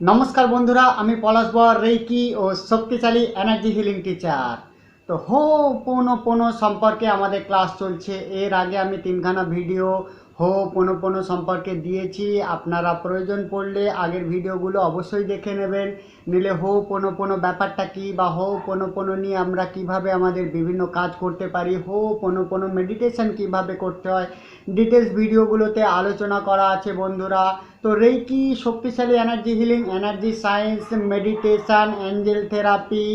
নমস্কার বন্ধুরা, আমি পলাশ বর রেকি ও শক্তিশালী এনার্জি হিলিং টিচার তো হো, পোনো পোনো সম্পর্কে আমাদের ক্লাস চলছে। এর আগে আমি তিনখানা ভিডিও হো পোনো পোনো সম্পর্কে দিয়েছি। আপনারা প্রয়োজন পড়লে আগের ভিডিওগুলো অবশ্যই দেখে নেবেন। নিলে হো পোনো পোনো ব্যাপারটা কি বা হো পোনো পোনো নিয়ে আমরা কীভাবে আমাদের বিভিন্ন কাজ করতে পারি, হো পোনো পোনো মেডিটেশন কীভাবে করতে হয় ডিটেলস ভিডিওগুলোতে আলোচনা করা আছে বন্ধুরা। তো রেকি শক্তিশালী energy healing energy science meditation angel therapy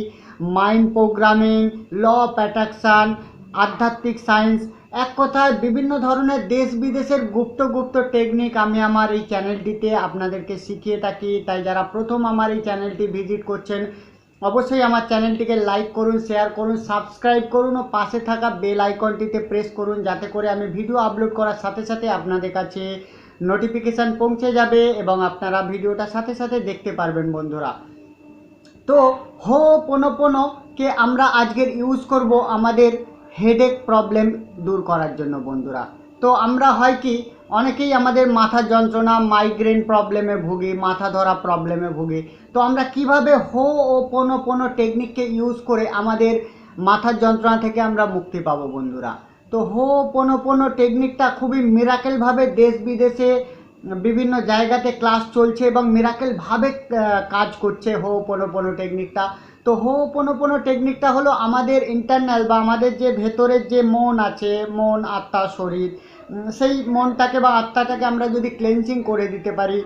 mind programming law of attraction আধ্যাত্মিক সায়েন্স। এক কথায় বিভিন্ন ধরনের দেশ বিদেশের গুপ্ত গুপ্ত টেকনিক আমি আমার এই চ্যানেলটিতে আপনাদেরকে শিখিয়ে থাকি। তাই যারা প্রথম আমার এই চ্যানেলটি ভিজিট করছেন, অবশ্যই আমার চ্যানেলটিকে লাইক করুন শেয়ার করুন সাবস্ক্রাইব করুন ও পাশে থাকা বেল আইকনটিতে প্রেস করুন যাতে করে আমি ভিডিও আপলোড করার সাথে সাথে আপনাদের কাছে নোটিফিকেশান পৌঁছে যাবে এবং আপনারা ভিডিওটা সাথে সাথে দেখতে পারবেন বন্ধুরা। তো, হো কে আমরা আজকের ইউজ করব আমাদের হেডেক প্রবলেম দূর করার জন্য বন্ধুরা। তো আমরা হয় কি, অনেকেই আমাদের মাথা যন্ত্রণা মাইগ্রেন প্রবলেমে ভুগি, মাথা ধরা প্রবলেমে ভুগি। তো আমরা কীভাবে হো ও পোনো পোনো টেকনিককে ইউজ করে আমাদের মাথার যন্ত্রণা থেকে আমরা মুক্তি পাবো বন্ধুরা। তো হো পোনো পোনো টেকনিকটা খুবই মিরাকেলভাবে দেশ বিদেশে, বিভিন্ন জায়গাতে ক্লাস চলছে এবং মিরাকেলভাবে কাজ করছে হো পোনো পোনো টেকনিকটা তো হো, পোনো পোনো টেকনিকটা হলো আমাদের ইন্টারনাল বা আমাদের যে ভেতরের যে মন আছে, মন, আত্মা, শরীর সেই মনটাকে বা আত্মাটাকে আমরা যদি ক্লেন্সিং করে দিতে পারি,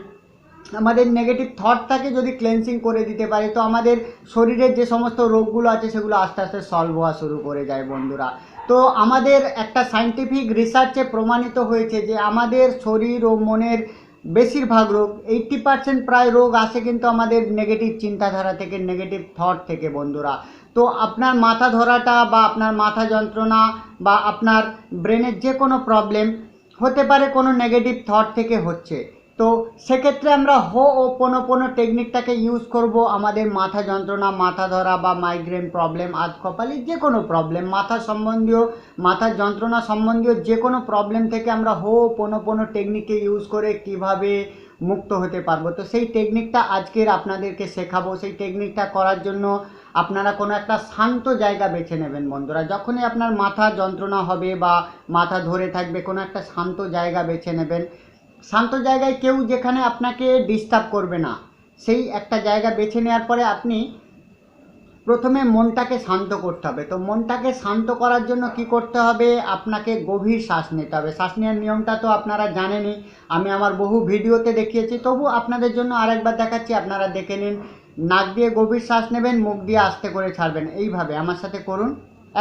আমাদের নেগেটিভ থটটাকে যদি ক্লেন্সিং করে দিতে পারি, তো আমাদের শরীরের যে সমস্ত রোগগুলো আছে সেগুলো আস্তে আস্তে সলভ হওয়া শুরু করে যায় বন্ধুরা। তো আমাদের একটা সাইন্টিফিক রিসার্চে প্রমাণিত হয়েছে যে আমাদের শরীর ও মনের বেশিরভাগ রোগ এইট্টি পার্সেন্ট প্রায় রোগ আসে কিন্তু আমাদের নেগেটিভ চিন্তাধারা থেকে নেগেটিভ থট থেকে বন্ধুরা। তো আপনার মাথা ধরাটা বা আপনার মাথা যন্ত্রণা বা আপনার ব্রেনের যে কোনো প্রবলেম হতে পারে কোনো নেগেটিভ থট থেকে হচ্ছে। তো সেক্ষেত্রে আমরা হো ও পোনো পোনো টেকনিকটাকে ইউজ করব। আমাদের মাথা যন্ত্রণা, মাথা ধরা বা মাইগ্রেন প্রবলেম আজ কপালি যে কোনো প্রবলেম মাথা সম্বন্ধীয়, মাথা যন্ত্রণা সম্বন্ধীয় যে কোনো প্রবলেম থেকে আমরা হো ও পোনো পোনো টেকনিককে ইউজ করে কীভাবে মুক্ত হতে পারব। তো সেই টেকনিকটা আজকের আপনাদেরকে শেখাবো। সেই টেকনিকটা করার জন্য আপনারা কোনো একটা শান্ত জায়গা বেছে নেবেন বন্ধুরা। যখনই আপনার মাথা যন্ত্রণা হবে বা মাথা ধরে থাকবে, কোনো একটা শান্ত জায়গা বেছে নেবেন। শান্ত জায়গায় কেউ যেখানে আপনাকে ডিস্টার্ব করবে না, সেই একটা জায়গা বেছে নেওয়ার পরে আপনি প্রথমে মনটাকে শান্ত করতে হবে। তো মনটাকে শান্ত করার জন্য কি করতে হবে? আপনাকে গভীর শ্বাস নিতে হবে। শ্বাস নেওয়ার নিয়মটা তো আপনারা জানেনই। আমি আমার বহু ভিডিওতে দেখিয়েছি। তবু আপনাদের জন্য আরেকবার দেখাচ্ছি। আপনারা দেখে নিন। নাক দিয়ে গভীর শ্বাস নেবেন, মুখ দিয়ে আস্তে করে ছাড়বেন। এইভাবে আমার সাথে করুন।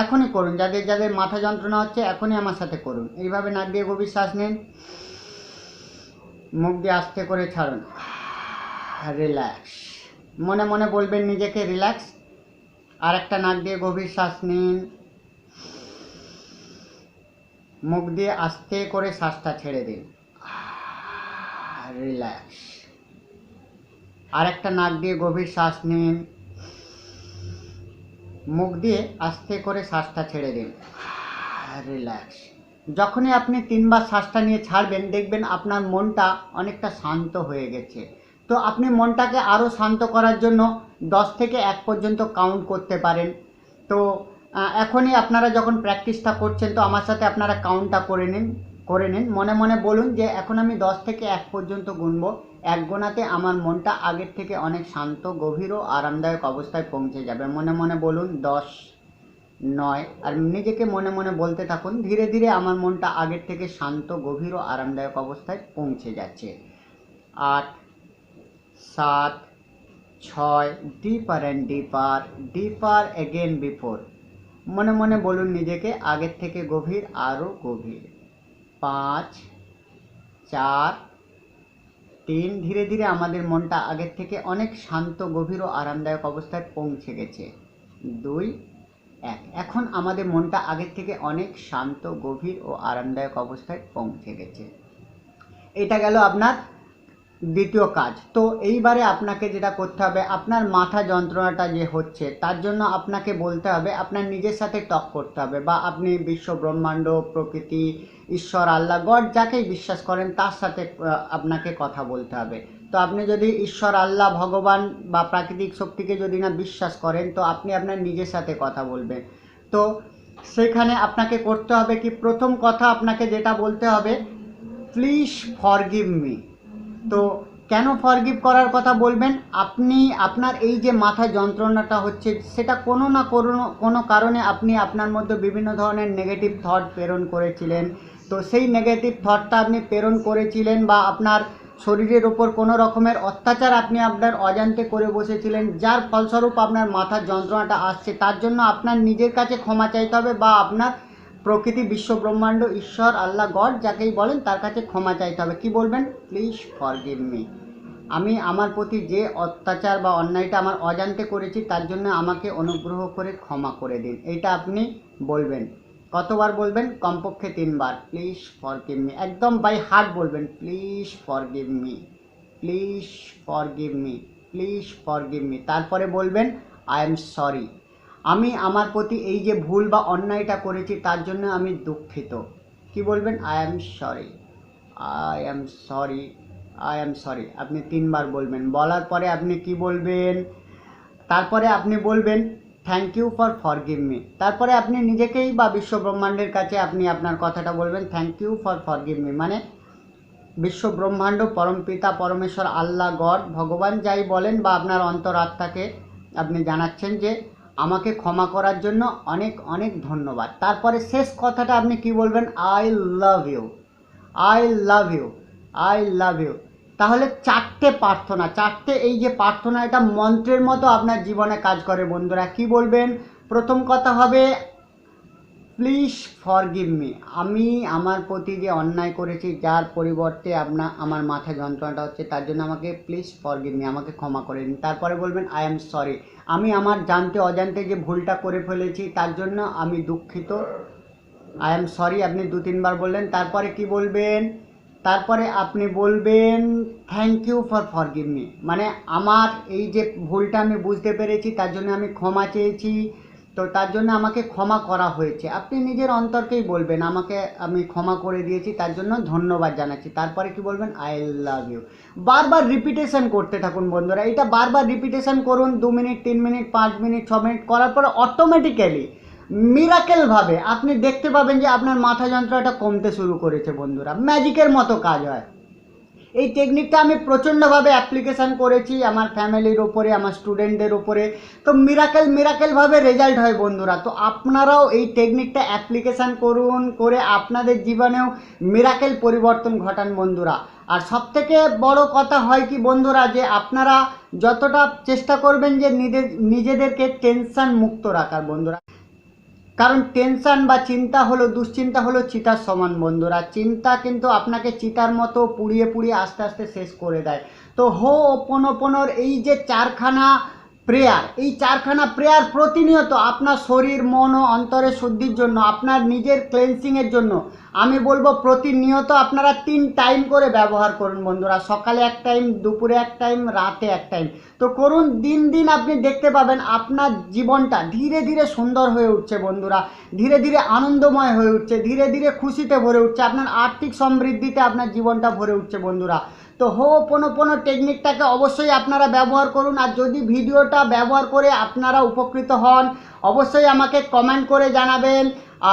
এখনই করুন। যাদের যাদের মাথা যন্ত্রণা হচ্ছে, এখনই আমার সাথে করুন। এইভাবে নাক দিয়ে গভীর শ্বাস নিন। মুখ দিয়ে আস্তে করে ছাড়ুন। রিল্যাক্স মনে মনে বলবেন নিজেকে রিল্যাক্স আর একটা নাক দিয়ে গভীর শ্বাস নিন। মুখ দিয়ে আস্তে করে শ্বাসটা ছেড়ে দিন। রিল্যাক্স আর একটা নাক দিয়ে গভীর শ্বাস নিন। মুখ দিয়ে আস্তে করে শ্বাসটা ছেড়ে দিন। রিল্যাক্স যখনই আপনি তিনবার শ্বাসটা নিয়ে ছাড়বেন, দেখবেন আপনার মনটা অনেকটা শান্ত হয়ে গেছে। তো আপনি মনটাকে আরও শান্ত করার জন্য দশ থেকে এক পর্যন্ত কাউন্ট করতে পারেন। তো এখনই আপনারা যখন প্র্যাকটিসটা করছেন, তো আমার সাথে আপনারা কাউন্টটা করে নিন করে নিন। মনে মনে বলুন যে, এখন আমি দশ থেকে এক পর্যন্ত গুনব। এক গোনাতে আমার মনটা আগের থেকে অনেক শান্ত, গভীর ও আরামদায়ক অবস্থায় পৌঁছে যাবে। মনে মনে বলুন, দশ নয়। আর নিজেকে মনে মনে বলতে থাকুন, ধীরে ধীরে আমার মনটা আগের থেকে শান্ত, গভীর ও আরামদায়ক অবস্থায় পৌঁছে যাচ্ছে। আট, সাত, ছয় deeper and deeper deeper again before মনে মনে বলুন নিজেকে আগের থেকে গভীর আরও গভীর। পাঁচ, চার, তিন, ধীরে ধীরে আমাদের মনটা আগের থেকে অনেক শান্ত, গভীর ও আরামদায়ক অবস্থায় পৌঁছে গেছে। দুই এক। এখন আমাদের মনটা আগের থেকে অনেক শান্ত, গভীর ও আরামদায়ক অবস্থায় পৌঁছে গেছে। এটা গেল আপনার দ্বিতীয় কাজ। তো এইবারে আপনাকে যেটা করতে হবে, আপনার মাথা যন্ত্রণাটা যে হচ্ছে, তার জন্য আপনাকে বলতে হবে, আপনার নিজের সাথে টক করতে হবে বা আপনি বিশ্ব ব্রহ্মাণ্ড, প্রকৃতি, ঈশ্বর, আল্লাহ, গড, যাকেই বিশ্বাস করেন, তার সাথে আপনাকে কথা বলতে হবে। তো আপনি যদি ঈশ্বর, আল্লাহ, ভগবান বা প্রাকৃতিক শক্তিকে যদি না বিশ্বাস করেন, তো আপনি আপনার নিজের সাথে কথা বলবেন। তো সেখানে আপনাকে করতে হবে কি, প্রথম কথা আপনাকে যেটা বলতে হবে প্লিজ ফরগিভ মি তো কেন ফরগিভ করার কথা বলবেন? আপনি, আপনার এই যে মাথা যন্ত্রণাটা হচ্ছে, সেটা কোনো না কোনো কোনো কারণে আপনি আপনার মধ্যে বিভিন্ন ধরনের নেগেটিভ থট প্রেরণ করেছিলেন। তো সেই নেগেটিভ থটটা আপনি প্রেরণ করেছিলেন বা আপনার শরীরের ওপর কোনো রকমের অত্যাচার আপনি আপনার অজান্তে করে বসেছিলেন, যার ফলস্বরূপ আপনার মাথার যন্ত্রণাটা আসছে, তার জন্য আপনার নিজের কাছে ক্ষমা চাইতে হবে বা আপনার প্রকৃতি বিশ্ব ব্রহ্মাণ্ড ঈশ্বর, আল্লাহ, গড যাকেই বলেন তার কাছে ক্ষমা চাইতে হবে। কি বলবেন? প্লিজ ফরগিভ মি আমি আমার প্রতি যে অত্যাচার বা অন্যায়টা আমার অজান্তে করেছি, তার জন্য আমাকে অনুগ্রহ করে ক্ষমা করে দিন। এইটা আপনি বলবেন। কতবার বলবেন? কমপক্ষে তিনবার। প্লিজ ফর গিভ মি একদম বাই হার্ট বলবেন please forgive me please forgive me please forgive me তারপরে বলবেন আই এম সরি আমি আমার প্রতি এই যে ভুল বা অন্যায়টা করেছি, তার জন্য আমি দুঃখিত। কি বলবেন? I am sorry I am sorry I am sorry আপনি তিনবার বলবেন। বলার পরে আপনি কি বলবেন? তারপরে আপনি বলবেন thank you for forgive me তারপরে আপনি নিজেকেই বা বিশ্ব ব্রহ্মাণ্ডের কাছে আপনি আপনার কথাটা বলবেন thank you for forgive me মানে বিশ্ব ব্রহ্মাণ্ড পরমপিতা পরমেশ্বর, আল্লাহ, গড, ভগবান যাই বলেন বা আপনার অন্তরাত্মাকে আপনি জানাচ্ছেন যে আমাকে ক্ষমা করার জন্য অনেক অনেক ধন্যবাদ। তারপরে শেষ কথাটা আপনি কি বলবেন? I love you I love you I love you তাহলে চারটে প্রার্থনা, চারটে এই যে প্রার্থনা, এটা মন্ত্রের মতো আপনার জীবনে কাজ করে বন্ধুরা। কি বলবেন? প্রথম কথা হবে প্লিজ ফরগিভ মি আমি আমার প্রতি যে অন্যায় করেছি, যার পরিবর্তে আপনার আমার মাথা যন্ত্রণাটা হচ্ছে, তার জন্য আমাকে প্লিজ ফরগিভ মি আমাকে ক্ষমা করে দিন। তারপরে বলবেন আই এম সরি আমি আমার জানতে অজান্তে যে ভুলটা করে ফেলেছি, তার জন্য আমি দুঃখিত। আই এম সরি আপনি দু তিনবার বললেন। তারপরে কি বলবেন? তারপরে আপনি বলবেন thank you for forgive me মানে আমার এই যে ভুলটা আমি বুঝতে পেরেছি, তার জন্য আমি ক্ষমা চেয়েছি। তো তার জন্য আমাকে ক্ষমা করা হয়েছে। আপনি নিজের অন্তরকেই বলবেন, আমাকে আমি ক্ষমা করে দিয়েছি, তার জন্য ধন্যবাদ জানাচ্ছি। তারপরে কি বলবেন? আই লাভ ইউ বারবার রিপিটেশন করতে থাকুন বন্ধুরা। এটা বারবার রিপিটেশন করুন, দু মিনিট, তিন মিনিট, পাঁচ মিনিট, ছ মিনিট, করার পরে অটোমেটিক্যালি মিরাকেলভাবে আপনি দেখতে পাবেন যে আপনার মাথা যন্ত্রণাটা কমতে শুরু করেছে বন্ধুরা। ম্যাজিকের মতো কাজ হয়। এই টেকনিকটা আমি প্রচণ্ডভাবে অ্যাপ্লিকেশান করেছি আমার ফ্যামিলির ওপরে আমার স্টুডেন্টদের ওপরে তো মিরাকেল মিরাকেলভাবে রেজাল্ট হয় বন্ধুরা। তো আপনারাও এই টেকনিকটা অ্যাপ্লিকেশান করুন, করে আপনাদের জীবনেও মিরাকেল পরিবর্তন ঘটান বন্ধুরা। আর সবথেকে বড় কথা হয় কি বন্ধুরা, যে আপনারা যতটা চেষ্টা করবেন যে নিজেদের নিজেদেরকে টেনশন মুক্ত রাখার বন্ধুরা। কারণ টেনশান বা চিন্তা হলো, দুশ্চিন্তা হলো চিতার সমান বন্ধুরা। চিন্তা কিন্তু আপনাকে চিতার মতো পুড়িয়ে পুড়িয়ে আস্তে আস্তে শেষ করে দেয়। তো হো ওপন ওপনোর এই যে চারখানা প্রেয়ার। এই চারখানা প্রেয়ার প্রতিনিয়ত আপনার শরীর, মন ও অন্তরের শুদ্ধির জন্য, আপনার নিজের ক্লেন্সিংয়ের জন্য। আমি বলব প্রতিনিয়ত আপনারা তিন টাইম করে ব্যবহার করুন বন্ধুরা। সকালে এক টাইম দুপুরে এক টাইম রাতে এক টাইম তো করুন, দিন দিন আপনি দেখতে পাবেন আপনার জীবনটা ধীরে ধীরে সুন্দর হয়ে উঠছে বন্ধুরা। ধীরে ধীরে আনন্দময় হয়ে উঠছে, ধীরে ধীরে খুশিতে ভরে উঠছে, আপনার আর্থিক সমৃদ্ধিতে আপনার জীবনটা ভরে উঠছে বন্ধুরা। তো হো কোনো কোনো টেকনিকটাকে অবশ্যই আপনারা ব্যবহার করুন, আর যদি ভিডিওটা ব্যবহার করে আপনারা উপকৃত হন, অবশ্যই আমাকে কমেন্ট করে জানাবেন,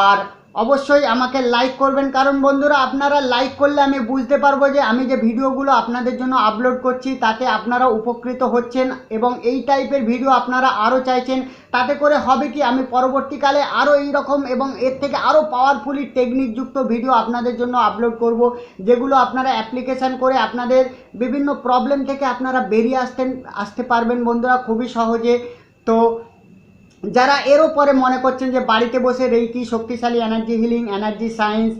আর অবশ্যই আমাকে লাইক করবেন। কারণ বন্ধুরা, আপনারা লাইক করলে আমি বুঝতে পারব যে আমি যে ভিডিওগুলো আপনাদের জন্য আপলোড করছি, তাতে আপনারা উপকৃত হচ্ছেন এবং এই টাইপের ভিডিও আপনারা আরও চাইছেন। তাতে করে হবে কি, আমি পরবর্তীকালে আরও এই রকম এবং এর থেকে আরও পাওয়ারফুলি টেকনিকযুক্ত ভিডিও আপনাদের জন্য আপলোড করব, যেগুলো আপনারা অ্যাপ্লিকেশান করে আপনাদের বিভিন্ন প্রবলেম থেকে আপনারা বেরিয়ে আসতেন, আসতে পারবেন বন্ধুরা, খুবই সহজে। তো যারা এরও পরে মনে করছেন যে বাড়িতে বসে রেইকি, শক্তিশালী এনার্জি হিলিং এনার্জি সায়েন্স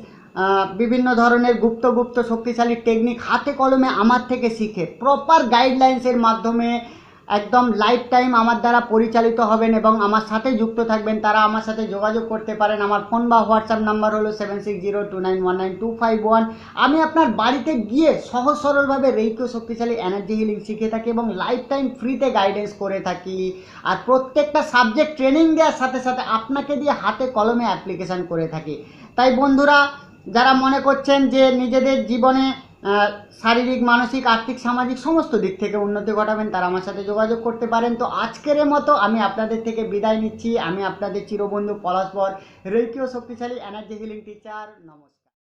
বিভিন্ন ধরনের গুপ্ত গুপ্ত শক্তিশালী টেকনিক হাতে কলমে আমার থেকে শিখে প্রপার গাইডলাইন্সের মাধ্যমে একদম লাইফ টাইম আমার দ্বারা পরিচালিত হবেন এবং আমার সাথে যুক্ত থাকবেন। তারা আমার সাথে যোগাযোগ করতে পারেন। আমার ফোন বা হোয়াটসঅ্যাপ নাম্বার হলো seven six zero two nine one nine two five one আমি আপনার বাড়িতে গিয়ে সহজ সরলভাবে রেইকো শক্তিশালী এনার্জি হিলিং শিখে থাকি এবং লাইফ টাইম ফ্রিতে গাইডেন্স করে থাকি। আর প্রত্যেকটা সাবজেক্ট ট্রেনিং দেওয়ার সাথে সাথে আপনাকে দিয়ে হাতে কলমে অ্যাপ্লিকেশান করে থাকি। তাই বন্ধুরা, যারা মনে করছেন যে নিজেদের জীবনে শারীরিক, মানসিক, আর্থিক, সামাজিক সমস্ত দিক থেকে উন্নতি ঘটাবেন, তারা আমার সাথে যোগাযোগ করতে পারেন। তো আজকের মতো আমি আপনাদের থেকে বিদায় নিচ্ছি। আমি আপনাদের চিরবন্ধু পলাশবর রেকি ও শক্তিশালী এনার্জি হিলিং টিচার নমস্কার।